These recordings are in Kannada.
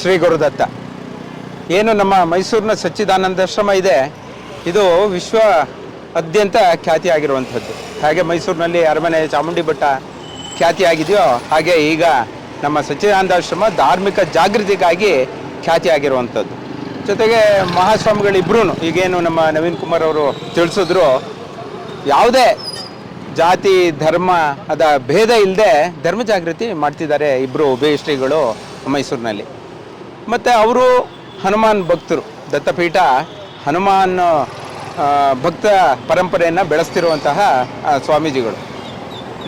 ಶ್ರೀ ಗುರುದತ್ತ ಏನು ನಮ್ಮ ಮೈಸೂರಿನ ಸಚ್ಚಿದಾನಂದಾಶ್ರಮ ಇದೆ, ಇದು ವಿಶ್ವ ಅತ್ಯಂತ ಖ್ಯಾತಿಯಾಗಿರುವಂಥದ್ದು. ಹಾಗೆ ಮೈಸೂರಿನಲ್ಲಿ ಅರಮನೆ, ಚಾಮುಂಡಿ ಬೆಟ್ಟ ಖ್ಯಾತಿಯಾಗಿದೆಯೋ, ಹಾಗೆ ಈಗ ನಮ್ಮ ಸಚ್ಚಿದಾನಂದಾಶ್ರಮ ಧಾರ್ಮಿಕ ಜಾಗೃತಿಗಾಗಿ ಖ್ಯಾತಿಯಾಗಿರುವಂಥದ್ದು. ಜೊತೆಗೆ ಮಹಾಸ್ವಾಮಿಗಳಿಬ್ರು ಈಗೇನು ನಮ್ಮ ನವೀನ್ ಕುಮಾರ್ ಅವರು ತಿಳಿಸಿದ್ರು, ಯಾವುದೇ ಜಾತಿ, ಧರ್ಮ, ಅದ ಭೇದ ಇಲ್ಲದೆ ಧರ್ಮ ಜಾಗೃತಿ ಮಾಡ್ತಿದ್ದಾರೆ ಇಬ್ಬರು ಉಭಯ ಶ್ರೀಗಳು ಮೈಸೂರಿನಲ್ಲಿ. ಮತ್ತು ಅವರು ಹನುಮಾನ್ ಭಕ್ತರು. ದತ್ತಪೀಠ ಹನುಮಾನ್ ಭಕ್ತ ಪರಂಪರೆಯನ್ನು ಬೆಳೆಸ್ತಿರುವಂತಹ ಸ್ವಾಮೀಜಿಗಳು.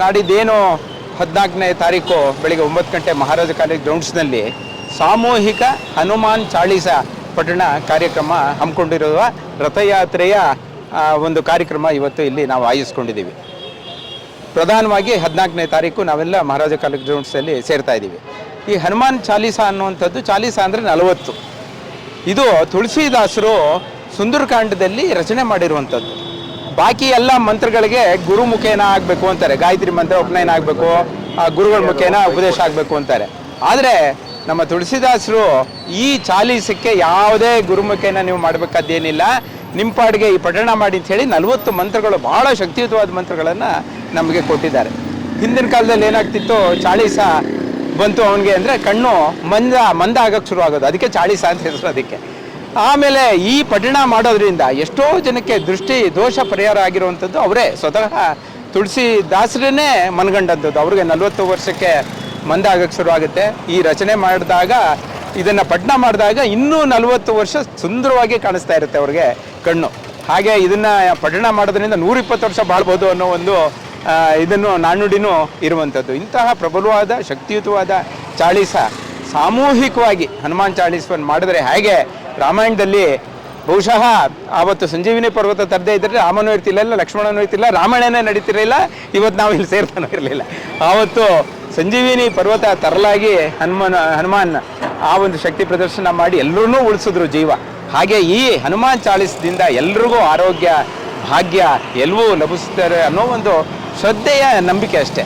ನಾಡಿದ್ದೇನು ಹದಿನಾಲ್ಕನೇ ತಾರೀಕು ಬೆಳಿಗ್ಗೆ ಒಂಬತ್ತು ಗಂಟೆ ಮಹಾರಾಜ ಕಾಲೇಜ್ ಗ್ರೌಂಡ್ಸ್ನಲ್ಲಿ ಸಾಮೂಹಿಕ ಹನುಮಾನ್ ಚಾಳೀಸ ಪಠಣ ಕಾರ್ಯಕ್ರಮ ಹಮ್ಮಿಕೊಂಡಿರುವ ರಥಯಾತ್ರೆಯ ಒಂದು ಕಾರ್ಯಕ್ರಮ ಇವತ್ತು ಇಲ್ಲಿ ನಾವು ಆಯೋಜಿಸ್ಕೊಂಡಿದ್ದೀವಿ. ಪ್ರಧಾನವಾಗಿ ಹದಿನಾಲ್ಕನೇ ತಾರೀಕು ನಾವೆಲ್ಲ ಮಹಾರಾಜ ಕಾಲೇಜ್ ಗ್ರೌಂಡ್ಸಲ್ಲಿ ಸೇರ್ತಾ ಇದ್ದೀವಿ. ಈ ಹನುಮಾನ್ ಚಾಲೀಸ ಅನ್ನುವಂಥದ್ದು ಚಾಲೀಸ ಅಂದರೆ ನಲವತ್ತು. ಇದು ತುಳಸಿದಾಸರು ಸುಂದರಕಾಂಡದಲ್ಲಿ ರಚನೆ ಮಾಡಿರುವಂಥದ್ದು. ಬಾಕಿ ಎಲ್ಲ ಮಂತ್ರಗಳಿಗೆ ಗುರು ಮುಖೇನ ಆಗಬೇಕು ಅಂತಾರೆ. ಗಾಯತ್ರಿ ಮಂತ್ರ ಉಪನಯನ ಆಗಬೇಕು ಗುರುಗಳ ಮುಖೇನ ಉಪದೇಶ ಆಗಬೇಕು ಅಂತಾರೆ. ಆದರೆ ನಮ್ಮ ತುಳಸಿದಾಸರು ಈ ಚಾಲೀಸಕ್ಕೆ ಯಾವುದೇ ಗುರುಮುಖೇನ ನೀವು ಮಾಡಬೇಕಾದ್ದೇನಿಲ್ಲ. ನಿಮ್ಮ ಪಾಡಿಗೆ ಈ ಪಠಣ ಮಾಡಿ ಅಂತ ಹೇಳಿ ನಲವತ್ತು ಮಂತ್ರಗಳು ಬಹಳ ಶಕ್ತಿಯುತವಾದ ಮಂತ್ರಗಳನ್ನು ನಮಗೆ ಕೊಟ್ಟಿದ್ದಾರೆ. ಹಿಂದಿನ ಕಾಲದಲ್ಲಿ ಏನಾಗ್ತಿತ್ತು ಚಾಳೀಸ ಬಂತು ಅವನಿಗೆ ಅಂದರೆ ಕಣ್ಣು ಮಂದ ಮಂದ ಆಗಕ್ಕೆ ಶುರು ಆಗೋದು. ಅದಕ್ಕೆ ಚಾಳೀಸ ಅಂತ ಹೆಸರು ಅದಕ್ಕೆ. ಆಮೇಲೆ ಈ ಪಠಣ ಮಾಡೋದ್ರಿಂದ ಎಷ್ಟೋ ಜನಕ್ಕೆ ದೃಷ್ಟಿ, ದೋಷ ಪರಿಹಾರ ಆಗಿರುವಂಥದ್ದು ಅವರೇ. ಸ್ವತಃ ತುಳಸಿ ದಾಸರನ್ನೇ ಮನಗಂಡಂಥದ್ದು. ಅವ್ರಿಗೆ ನಲವತ್ತು ವರ್ಷಕ್ಕೆ ಮಂದ ಆಗಕ್ಕೆ ಶುರು ಆಗುತ್ತೆ. ಈ ರಚನೆ ಮಾಡಿದಾಗ, ಇದನ್ನು ಪಠಣ ಮಾಡಿದಾಗ ಇನ್ನೂ ನಲವತ್ತು ವರ್ಷ ಸುಂದರವಾಗಿ ಕಾಣಿಸ್ತಾ ಇರುತ್ತೆ ಅವ್ರಿಗೆ ಕಣ್ಣು. ಹಾಗೆ ಇದನ್ನು ಪಠಣ ಮಾಡೋದ್ರಿಂದ ನೂರಿಪ್ಪತ್ತು ವರ್ಷ ಬಾಳ್ಬೋದು ಅನ್ನೋ ಒಂದು ಇದನ್ನು ನಾಣ್ಣುಡಿನೂ ಇರುವಂಥದ್ದು. ಇಂತಹ ಪ್ರಬಲವಾದ, ಶಕ್ತಿಯುತವಾದ ಚಾಳೀಸ ಸಾಮೂಹಿಕವಾಗಿ ಹನುಮಾನ್ ಚಾಳೀಸವನ್ನು ಮಾಡಿದರೆ ಹೇಗೆ? ರಾಮಾಯಣದಲ್ಲಿ ಬಹುಶಃ ಆವತ್ತು ಸಂಜೀವಿನಿ ಪರ್ವತ ತರದೇ ಇದ್ದರೆ ರಾಮನು ಇರ್ತಿಲ್ಲ ಲಕ್ಷ್ಮಣನೂ ಇರ್ತಿಲ್ಲ, ರಾಮಾಯಣನೇ ನಡೀತಿರಲಿಲ್ಲ ಇವತ್ತು ನಾವು ಇಲ್ಲಿ ಸೇರ್ತಾನೂ ಇರಲಿಲ್ಲ. ಆವತ್ತು ಸಂಜೀವಿನಿ ಪರ್ವತ ತರಲಾಗಿ ಹನುಮಾನ್ ಹನುಮಾನ್ ಆ ಒಂದು ಶಕ್ತಿ ಪ್ರದರ್ಶನ ಮಾಡಿ ಎಲ್ಲರೂ ಉಳಿಸಿದ್ರು ಜೀವ. ಹಾಗೆ ಈ ಹನುಮಾನ್ ಚಾಳಿಸದಿಂದ ಎಲ್ರಿಗೂ ಆರೋಗ್ಯ, ಭಾಗ್ಯ, ಎಲ್ಲವೂ ಲಭಿಸ್ತಾರೆ ಅನ್ನೋ ಒಂದು ಶ್ರದ್ಧೆಯ ನಂಬಿಕೆ ಅಷ್ಟೇ.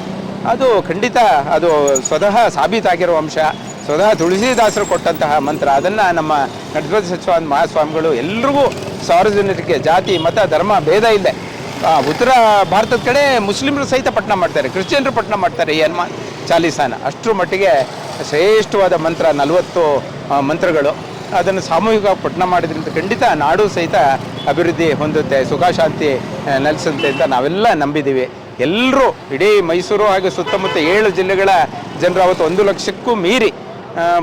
ಅದು ಖಂಡಿತ ಅದು ಸ್ವತಃ ಸಾಬೀತಾಗಿರುವ ಅಂಶ. ಸ್ವತಃ ತುಳಸಿದಾಸರು ಕೊಟ್ಟಂತಹ ಮಂತ್ರ. ಅದನ್ನು ನಮ್ಮ ನಟರಾಜ ಸಚಿವ ಮಹಾಸ್ವಾಮಿಗಳು ಎಲ್ರಿಗೂ ಸಾರ್ವಜನಿಕರಿಗೆ ಜಾತಿ, ಮತ, ಧರ್ಮ, ಭೇದ ಇಲ್ಲ ಉತ್ತರ ಭಾರತದ ಕಡೆ ಮುಸ್ಲಿಮರು ಸಹಿತ ಪಠಣ ಮಾಡ್ತಾರೆ. ಕ್ರಿಶ್ಚಿಯನ್ರು ಪಠಣ ಮಾಡ್ತಾರೆ ಈ ಹನುಮಾನ್ ಚಾಲೀಸಾನ. ಅಷ್ಟರ ಮಟ್ಟಿಗೆ ಶ್ರೇಷ್ಠವಾದ ಮಂತ್ರ, ನಲವತ್ತು ಮಂತ್ರಗಳು. ಅದನ್ನು ಸಾಮೂಹಿಕವಾಗಿ ಪಠಣ ಮಾಡಿದ್ರಿಂದ ಖಂಡಿತ ನಾಡು ಸಹಿತ ಅಭಿವೃದ್ಧಿ ಹೊಂದುತ್ತೆ ಸುಖ ಶಾಂತಿ ನೆಲೆಸುತ್ತೆ ಅಂತ ನಾವೆಲ್ಲ ನಂಬಿದ್ದೀವಿ. ಎಲ್ಲರೂ ಇಡೀ ಮೈಸೂರು ಹಾಗೂ ಸುತ್ತಮುತ್ತ ಏಳು ಜಿಲ್ಲೆಗಳ ಜನರು ಅವತ್ತು ಒಂದು ಲಕ್ಷಕ್ಕೂ ಮೀರಿ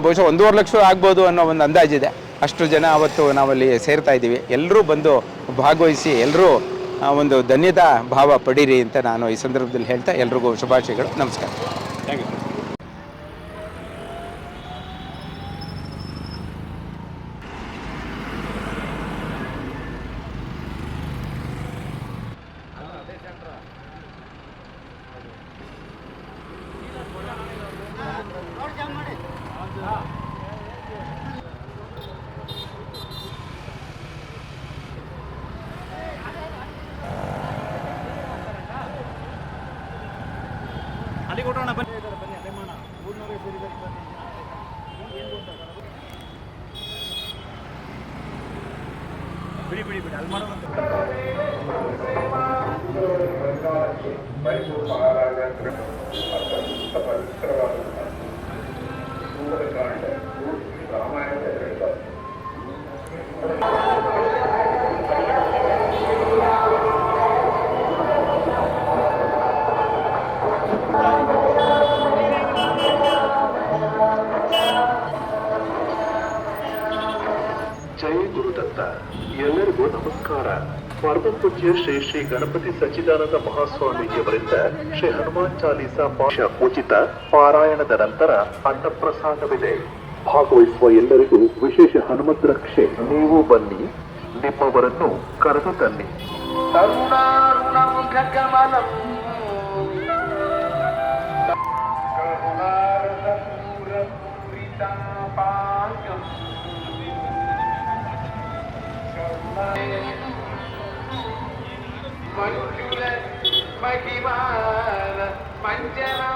ಬಹುಶಃ ಒಂದೂವರೆ ಲಕ್ಷ ಆಗ್ಬೋದು ಅನ್ನೋ ಒಂದು ಅಂದಾಜಿದೆ. ಅಷ್ಟು ಜನ ಅವತ್ತು ನಾವಲ್ಲಿ ಸೇರ್ತಾ ಇದ್ದೀವಿ. ಎಲ್ಲರೂ ಬಂದು ಭಾಗವಹಿಸಿ, ಎಲ್ಲರೂ ಒಂದು ಧನ್ಯತಾ ಭಾವ ಪಡೀರಿ ಅಂತ ನಾನು ಈ ಸಂದರ್ಭದಲ್ಲಿ ಹೇಳ್ತಾ ಎಲ್ರಿಗೂ ಶುಭಾಶಯಗಳು. ನಮಸ್ಕಾರ. ಥ್ಯಾಂಕ್ ಯು ಅಲ್ಲಿ ಕೊಟ್ಟೋಣ ಬನ್ನಿ ಬನ್ನಿ ಅದೇ ಮಾಡೋಣ ಮೂರ್ನೂರು ಸೇರಿದರೆ ಬನ್ನಿ ಏನು ಬಿಡಿ ಬಿಡಿ ಬಿಡಿ ಅಲ್ಲಿ ಮಾಡೋದಂತ ಮೈಸೂರು ಮಹಾರಾಜ ಪವಿತ್ರವಾದ ರಾಮಾಯಣದ ಜೈ ಗುರುದತ್ತ. ಎಲ್ಲರಿಗೂ ನಮಸ್ಕಾರ. ಪೂಜ್ಯ ಶ್ರೀ ಶ್ರೀ ಗಣಪತಿ ಸಚ್ಚಿದಾನಂದ ಮಹಾಸ್ವಾಮೀಜಿಯವರಿಂದ ಶ್ರೀ ಹನುಮಾನ್ ಚಾಲೀಸಾ ಪಾಶ ಉಚಿತ ಪಾರಾಯಣದ ನಂತರ ಅನ್ನಪ್ರಸಾದವಿದೆ. ಭಾಗವಹಿಸುವ ಎಲ್ಲರಿಗೂ ವಿಶೇಷ ಹನುಮತ್ ರಕ್ಷೆ. ನೀವು ಬನ್ನಿ, ನಿಮ್ಮವರನ್ನು ಕರೆದು ತನ್ನಿ. మంజుల మహిమాల మంజనా